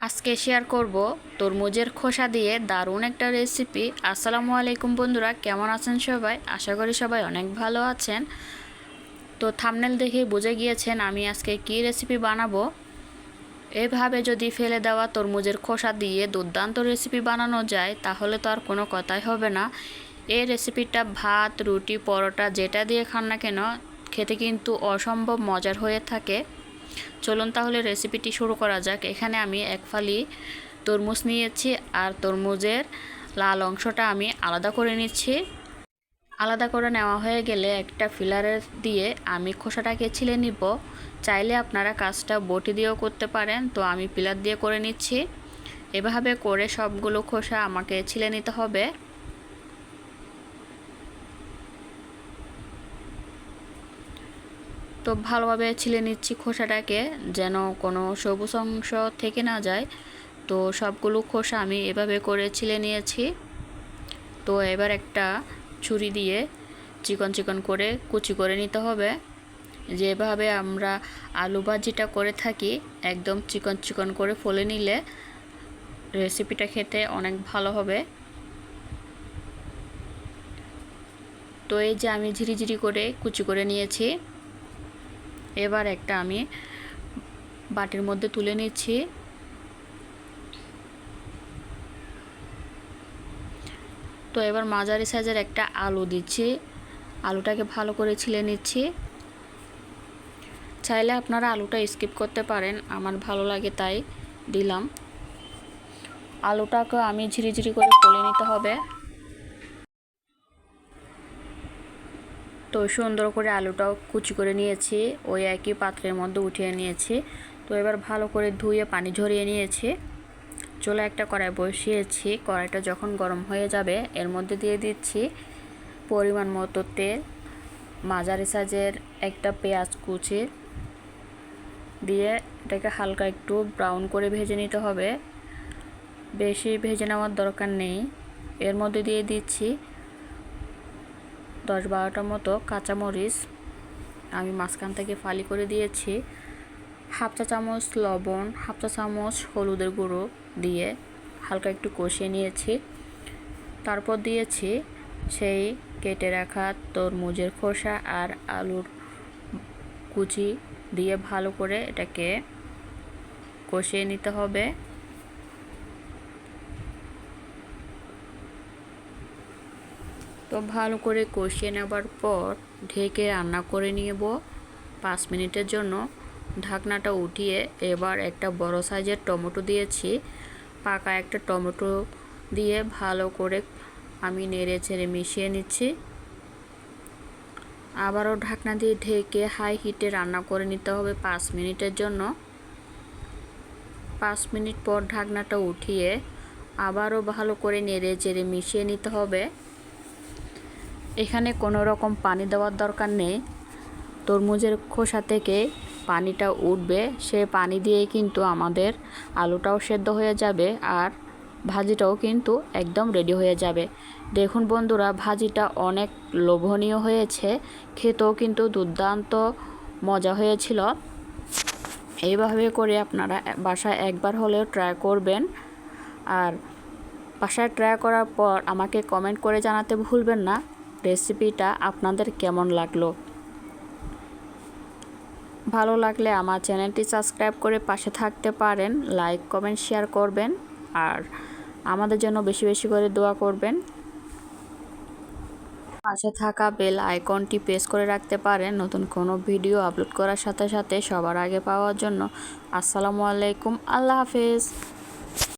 আজকে শেয়ার করব তরমুজের খোসা দিয়ে দারুণ একটা রেসিপি আসসালামু আলাইকুম বন্ধুরা, কেমন আছেন সবাই? আশা করি সবাই অনেক ভালো আছেন। তো থামনেল দেখে বুঝে গিয়েছেন আমি আজকে কি রেসিপি বানাবো। এভাবে যদি ফেলে দেওয়া তরমুজের খোসা দিয়ে দুর্দান্ত রেসিপি বানানো যায়, তাহলে তো আর কোনো কথাই হবে না। এই রেসিপিটা ভাত, রুটি, পরোটা, যেটা দিয়ে খান না কেন, খেতে কিন্তু অসম্ভব মজার হয়ে থাকে। চলুন তাহলে রেসিপিটি শুরু করা যাক। এখানে আমি এক ফালি তরমুজ নিয়েছি আর তরমুজের লাল অংশটা আমি আলাদা করে নিচ্ছি। আলাদা করে নেওয়া হয়ে গেলে একটা ফিলারের দিয়ে আমি খোসাটাকে ছিলে নিব। চাইলে আপনারা কাজটা বটি দিয়েও করতে পারেন, তো আমি পিলার দিয়ে করে নিচ্ছি। এভাবে করে সবগুলো খোসা আমাকে ছিলে নিতে হবে। তো ভালোভাবে ছিলে নিচ্ছি খোসাটাকে, যেন কোনো সবুজ অংশ থেকে না যায়। তো সবগুলো খোসা আমি এভাবে করে ছিলে নিয়েছি। তো এবার একটা ছুরি দিয়ে চিকন চিকন করে কুচি করে নিতে হবে। যেভাবে আমরা আলু ভাজিটা করে থাকি, একদম চিকন চিকন করে ফলে নিলে রেসিপিটা খেতে অনেক ভালো হবে। তো এই যে আমি ঝিরিঝিরি করে কুচি করে নিয়েছি। এবার একটা আমি বাটির মধ্যে তুলে নিচ্ছি। তো এবার মাঝারি সাইজের একটা আলু দিচ্ছি। আলুটাকে ভালো করে ছিলে নিচ্ছি। চাইলে আপনারা আলুটা স্কিপ করতে পারেন, আমার ভালো লাগে তাই দিলাম। আলুটাকে আমি ঝিরিঝিরি করে ফলে নিতে হবে। তো সুন্দর করে আলুটাও কুচি করে নিয়েছি, ওই একই পাত্রের মধ্যে উঠিয়ে নিয়েছি। তো এবার ভালো করে ধুয়ে পানি ঝরিয়ে নিয়েছি। চলে একটা কড়াই বসিয়েছি, কড়াইটা যখন গরম হয়ে যাবে, এর মধ্যে দিয়ে দিচ্ছি পরিমাণ মতো তেল, মাঝারি সাইজের একটা পেঁয়াজ কুচি। দিয়ে এটাকে হালকা একটু ব্রাউন করে ভেজে নিতে হবে। বেশি ভেজে নেওয়ার দরকার নেই। এর মধ্যে দিয়ে দিচ্ছি দশ বারোটার মতো কাঁচামরিচ আমি মাঝখান থেকে ফালি করে দিয়েছি। হাফ চা চামচ লবণ, হাফ চা চামচ হলুদের গুঁড়ো দিয়ে হালকা একটু কষিয়ে নিয়েছি। তারপর দিয়েছি সেই কেটে রাখা তরমুজের খোসা আর আলুর কুচি দিয়ে ভালো করে এটাকে কষিয়ে নিতে হবে। তো ভালো করে কষিয়ে নেবার পর ঢেকে রান্না করে নিব পাঁচ মিনিটের জন্য ঢাকনাটা উঠিয়ে এবার একটা বড় সাইজের টমেটো দিয়েছি। পাকা একটা টমেটো দিয়ে ভালো করে আমি নেড়ে ছেড়ে মিশিয়ে নিচ্ছি। আবারও ঢাকনা দিয়ে ঢেকে হাই হিটে রান্না করে নিতে হবে পাঁচ মিনিটের জন্য। পাঁচ মিনিট পর ঢাকনাটা উঠিয়ে আবারও ভালো করে নেড়ে চেড়ে মিশিয়ে নিতে হবে। এখানে কোনো রকম পানি দেওয়ার দরকার নেই। তরমুজের খোসা থেকে পানিটা উঠবে। সে পানি দিয়ে কিন্তু আমাদের আলুটাও সেদ্ধ হয়ে যাবে আর ভাজিটাও কিন্তু একদম রেডি হয়ে যাবে। দেখুন বন্ধুরা, ভাজিটা অনেক লোভনীয় হয়েছে। খেতেও কিন্তু দুর্দান্ত মজা হয়েছিল। এইভাবে করে আপনারা বাসায় একবার হলেও ট্রাই করবেন। আর বাসায় ট্রাই করার পর আমাকে কমেন্ট করে জানাতে ভুলবেন না। রেসিপিটা আপনাদের কেমন লাগল? ভালো লাগলে আমার চ্যানেলটি সাবস্ক্রাইব করে পাশে থাকতে পারেন, লাইক, কমেন্ট, শেয়ার করবেন আর আমাদের জন্য বেশি বেশি করে দোয়া করবেন। পাশে থাকা বেল আইকনটি প্রেস করে রাখতে পারেন, নতুন কোনো ভিডিও আপলোড করার সাথে সাথে সবার আগে পাওয়ার জন্য। আসসালামু আলাইকুম, আল্লাহ হাফেজ।